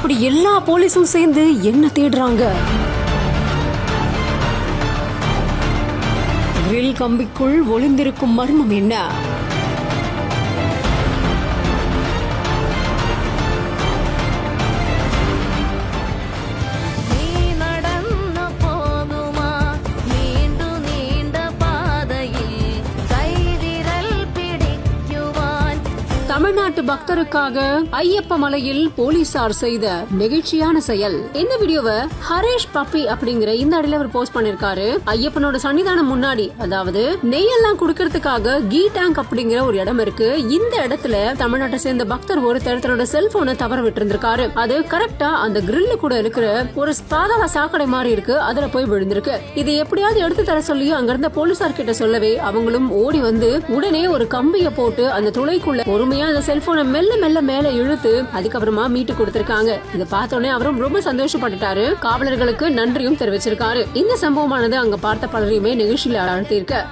அப்படி எல்லா போலீஸும் சேர்ந்து என்ன தேடுறாங்க? கிரில் கம்பிக்குள் ஒளிந்திருக்கும் மர்மம் என்ன? தமிழ்நாட்டு பக்தருக்காக ஐயப்ப மலையில் போலீசார் செய்த நெகிழ்ச்சியான செயல். இந்த வீடியோவை ஹரேஷ் பப்பி அப்படிங்கிற இந்த அடியில அவர் போஸ்ட் பண்ணிருக்காரு. ஐயப்பனோட சன்னிதானம் முன்னாடி அதாவது நெய்யெல்லாம் குடுக்கறதுக்காக கீ டேங்க் அப்படிங்கிற ஒரு இடம் இருக்கு. இந்த இடத்துல தமிழ்நாட்டை சேர்ந்த பக்தர் ஒருத்தர் தன்னோட செல்போனை தவற விட்டு இருந்திருக்காரு அது கரெக்டா அந்த கிரில்லு கூட இருக்கிற ஒரு பாதாள சாக்கடை மாதிரி இருக்கு. அதுல போய் விழுந்திருக்கு. இதை எப்படியாவது எடுத்து தர சொல்லி அங்கிருந்த போலீசார் கிட்ட சொல்லவே அவங்களும் ஓடி வந்து உடனே ஒரு கம்பிய போட்டு அந்த துளைக்குள்ள பொறுமையா அந்த செல்போனை மெல்ல மெல்ல மேல இழுத்து அதுக்கப்புறமா மீட்டு கொடுத்திருக்காங்க. இதை பார்த்தோன்னே அவரும் ரொம்ப சந்தோஷப்பட்டுட்டாரு. காவலர்களுக்கு நன்றியும் தெரிவிச்சிருக்காரு. இந்த சம்பவமானது அங்க பார்த்த பலரையுமே நிகழ்ச்சியில அழுத்தியிருக்க